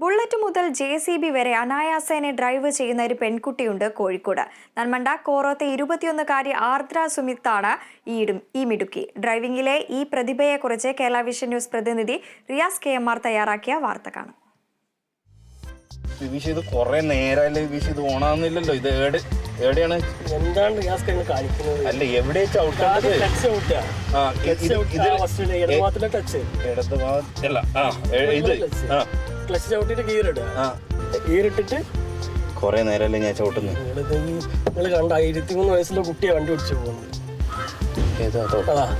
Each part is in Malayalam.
ബുള്ളറ്റ് മുതൽ ജെ സി ബി വരെ അനായാസേനെ ഡ്രൈവ് ചെയ്യുന്ന ഒരു പെൺകുട്ടിയുണ്ട് കോഴിക്കോട്. നന്മണ്ട കോറോത്തെ ഇരുപത്തിയൊന്നുകാരി ആർദ്ര സുമിത്താണ് ഈടും ഈ മിടുക്കി. ഡ്രൈവിംഗിലെ ഈ പ്രതിഭയെക്കുറിച്ച് കേരള വിഷൻ ന്യൂസ് പ്രതിനിധി റിയാസ് കെ എം ആർ തയ്യാറാക്കിയ വാർത്ത കാണാം. വിവീഷ് ഇത് കുറെ നേരമല്ലേ വിവീഷ് ഇത് ഓണാവുന്നില്ലല്ലോ? ഇത് ഏട് എവിടെയാണ് എന്താണ് റിയാസ് കാണിക്കുന്നത്? അല്ല എവിടെ ചവിട്ടേണ്ടത്? ടച്ച് ഔട്ടാ. ആ ഇത് ടച്ച് ആ ഇത് ആ. ക്ലച്ച് ചവിട്ടിട്ട് ഗിയർ ഇടുക. ആ. ഗിയർ ഇട്ടിട്ട് കുറെ നേരമല്ലേ ഞാൻ ചവിട്ടുന്നു. നിങ്ങൾ നിങ്ങൾ കണ്ട ആയിരത്തി മൂന്ന് വയസ്സിലെ കുട്ടിയെ വണ്ടി ഓടിച്ചു പോകുന്നത് അതാ?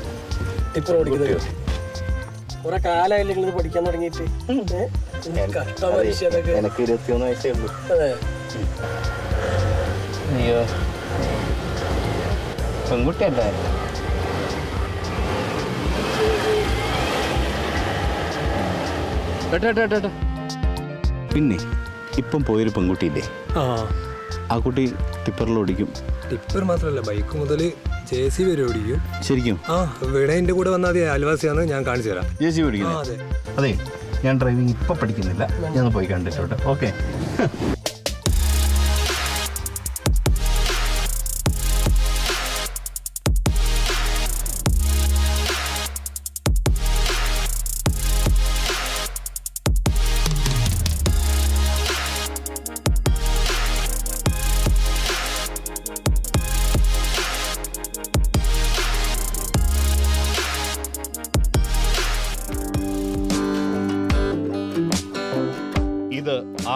ടിപ്പർ ഓടിക്കുന്നത്. കുറെ കാലമായില്ലേ നിങ്ങൾ ഇത് പഠിക്കാൻ തുടങ്ങിയിട്ട്. എനിക്ക് ഇരുപത്തിയൊന്ന് വയസ്സേ ഉള്ളൂ. അതെ. കേട്ടോ പെൺകുട്ടിയല്ലേ പിന്നെ ഇപ്പം പോയൊരു പെൺകുട്ടിയില്ലേ? ആ. ആ കുട്ടി ടിപ്പറിൽ ഓടിക്കും ടിപ്പർ മാത്രമല്ല ബൈക്ക് മുതൽ ജെ സി വരെ ഓടിക്കും. ശരിക്കും? ആ ഇവിടെ എന്റെ കൂടെ വന്നാൽ മതി അയൽവാസിയാണ് ഞാൻ കാണിച്ചു തരാം. ജെ സി ആ ഓടിക്കുന്നത് അതെ. അതെ ഞാൻ ഡ്രൈവിംഗ് ഇപ്പം പഠിക്കുന്നില്ല. ഞാൻ പോയി കണ്ടിട്ടോട്ടെ. ഓക്കെ.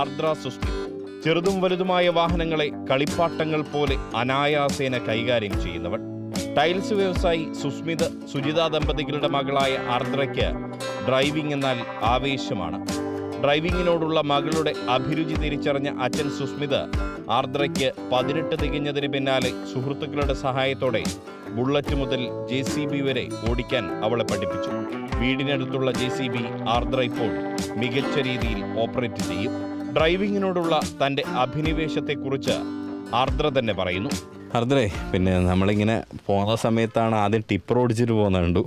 ആർദ്ര സുസ്മി ചെറുതും വലുതുമായ വാഹനങ്ങളെ കളിപ്പാട്ടങ്ങൾ പോലെ അനായാസേന കൈകാര്യം ചെയ്യുന്നവൾ. ടൈൽസ് വ്യവസായി സുസ്മിത് സുജിത ദമ്പതികളുടെ മകളായ ആർദ്രയ്ക്ക് ഡ്രൈവിംഗ് എന്നാൽ ആവേശമാണ്. ഡ്രൈവിംഗിനോടുള്ള മകളുടെ അഭിരുചി തിരിച്ചറിഞ്ഞ അച്ഛൻ സുസ്മിത് ആർദ്രയ്ക്ക് പതിനെട്ട് തികഞ്ഞതിന് പിന്നാലെ സുഹൃത്തുക്കളുടെ സഹായത്തോടെ ബുള്ളറ്റ് മുതൽ ജെ സി ബി വരെ ഓടിക്കാൻ അവളെ പഠിപ്പിച്ചു. വീടിനടുത്തുള്ള ജെ സി ബി ആർദ്ര ഇപ്പോൾ മികച്ച രീതിയിൽ ഓപ്പറേറ്റ് ചെയ്യും. ഡ്രൈവിങ്ങിനോടുള്ള തന്റെ അഭിനിവേശത്തെക്കുറിച്ച് ആർദ്ര തന്നെ പറയുന്നു. ആർദ്രേ പിന്നെ നമ്മളിങ്ങനെ പോകുന്ന സമയത്താണ് ആദ്യം ടിപ്പർ ഓടിച്ചിട്ട് പോകുന്ന കണ്ടു.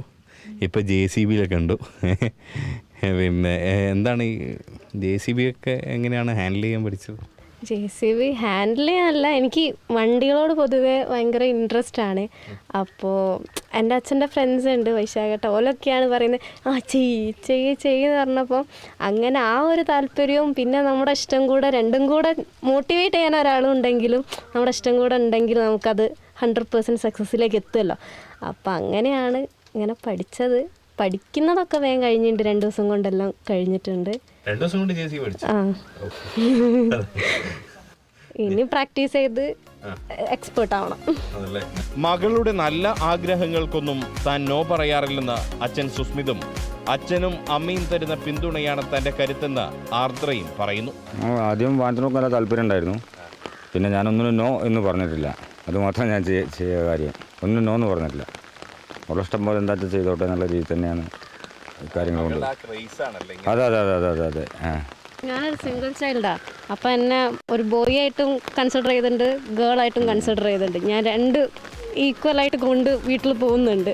ഇപ്പം ജെ സി ബിയിലൊക്കെ ഉണ്ട് പിന്നെ എന്താണ് ഈ ജെ സി ബി ഒക്കെ എങ്ങനെയാണ് ഹാൻഡിൽ ചെയ്യാൻ പഠിച്ചത്? ജെ സി ബി ഹാൻഡിൽ ചെയ്യാനല്ല എനിക്ക് വണ്ടികളോട് പൊതുവെ ഭയങ്കര ഇൻട്രസ്റ്റ് ആണ്. അപ്പോൾ എന്റെ അച്ഛന്റെ ഫ്രണ്ട്സ് ഉണ്ട് വൈശാഖട്ട. ഓലൊക്കെയാണ് പറയുന്നത് ആ ചെയ്യ് ചെയ്യ് ചെയ്യെന്ന് പറഞ്ഞപ്പോൾ അങ്ങനെ ആ ഒരു താല്പര്യവും പിന്നെ നമ്മുടെ ഇഷ്ടം കൂടെ രണ്ടും കൂടെ മോട്ടിവേറ്റ് ചെയ്യാൻ ഒരാളും ഉണ്ടെങ്കിലും നമ്മുടെ ഇഷ്ടം കൂടെ ഉണ്ടെങ്കിൽ നമുക്കത് ഹൺഡ്രഡ് പേഴ്സന്റ് സക്സസ്സിലേക്ക് എത്തുമല്ലോ അപ്പോൾ അങ്ങനെയാണ് ഇങ്ങനെ പഠിച്ചത്. പഠിക്കുന്നതൊക്കെ വേഗം കഴിഞ്ഞിട്ടുണ്ട്. രണ്ടു ദിവസം കൊണ്ടെല്ലാം കഴിഞ്ഞിട്ടുണ്ട്. രണ്ടു ദിവസം കൊണ്ട് പഠിച്ചു. ആ. ഇനി പ്രാക്ടീസ് ചെയ്ത് എക്സ്പേർട്ട് ആവണം. മകളുടെ നല്ല ആഗ്രഹങ്ങൾക്കൊന്നും താൻ നോ പറയാറില്ലെന്ന് അച്ഛൻ സുസ്മിതും. അച്ഛനും അമ്മയും തരുന്ന പിന്തുണയാണ് തന്റെ കരുത്തെന്ന് ആർദ്രയും പറയുന്നു. ആദ്യം വാഹനത്തിനൊക്കെ നല്ല താല്പര്യം ഉണ്ടായിരുന്നു. പിന്നെ ഞാനൊന്നിനും നോ എന്ന് പറഞ്ഞിട്ടില്ല. അത് മാത്രം ഞാൻ ചെയ്യ ചെയ്ത കാര്യം. ഒന്നും നോ എന്ന് പറഞ്ഞിട്ടില്ല. ഉള്ള ഇഷ്ടം പോലെ എന്താ ചെയ്തോട്ടെ എന്നുള്ള രീതിയിൽ തന്നെയാണ് കാര്യങ്ങൾ കൊണ്ട് അതെ അതെ അതെ അതെ അതെ അതെ. ഞാനൊരു സിംഗിൾ ചൈൽഡാ അപ്പം എന്നെ ഒരു ബോയ് ആയിട്ടും കൺസിഡർ ചെയ്തിട്ടുണ്ട് ഗേൾ ആയിട്ടും കൺസിഡർ ചെയ്തിട്ടുണ്ട്. ഞാൻ രണ്ട് ഈക്വൽ ആയിട്ട് കൊണ്ട് വീട്ടിൽ പോകുന്നുണ്ട്.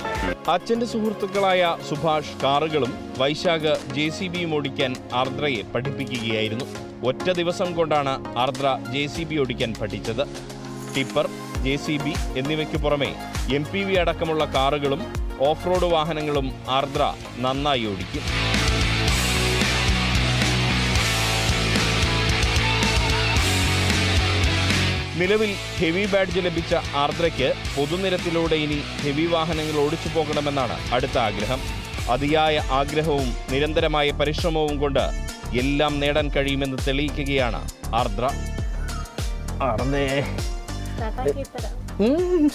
അച്ഛന്റെ സുഹൃത്തുക്കളായ സുഭാഷ് കാറുകളും വൈശാഖ് ജെ സി ബിയും ഓടിക്കാൻ ആർദ്രയെ പഠിപ്പിക്കുകയായിരുന്നു. ഒറ്റ ദിവസം കൊണ്ടാണ് ആർദ്ര ജെ സി ബി ഓടിക്കാൻ പഠിച്ചത്. ടിപ്പർ ജെ സി ബി എന്നിവയ്ക്ക് പുറമെ എം പി വി അടക്കമുള്ള കാറുകളും ഓഫ് റോഡ് വാഹനങ്ങളും ആർദ്ര നന്നായി ഓടിക്കും. നിലവിൽ ഹെവി ബാഡ്ജ് ലഭിച്ച ആർദ്രയ്ക്ക് പൊതുനിരത്തിലൂടെ ഇനി ഹെവി വാഹനങ്ങൾ ഓടിച്ചു പോകണമെന്നാണ് അടുത്ത ആഗ്രഹം. അതിയായ ആഗ്രഹവും നിരന്തരമായ പരിശ്രമവും കൊണ്ട് എല്ലാം നേടാൻ കഴിയുമെന്ന് തെളിയിക്കുകയാണ് ആർദ്ര ആർന്നേ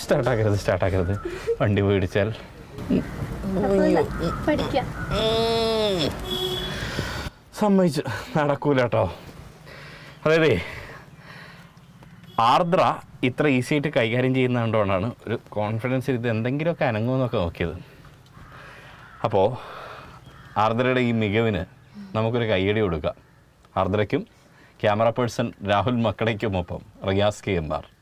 സ്റ്റാർട്ടാക്കരുത് സ്റ്റാർട്ടാക്കരുത്. വണ്ടി മേടിച്ചാൽ പഠിക്കാം. സമ്മതിച്ചു. നടക്കൂല കേട്ടോ അതായത് ആർദ്ര ഇത്ര ഈസി ആയിട്ട് കൈകാര്യം ചെയ്യുന്നതുകൊണ്ടാണ് ഒരു കോൺഫിഡൻസ് ഇത് എന്തെങ്കിലുമൊക്കെ അനങ്ങുമെന്നൊക്കെ നോക്കിയത്. അപ്പോൾ ആർദ്രയുടെ ഈ മികവിന് നമുക്കൊരു കൈയടി കൊടുക്കാം. ആർദ്രയ്ക്കും camera person Rahul മക്കടയ്ക്കുമൊപ്പം Riyas K M R.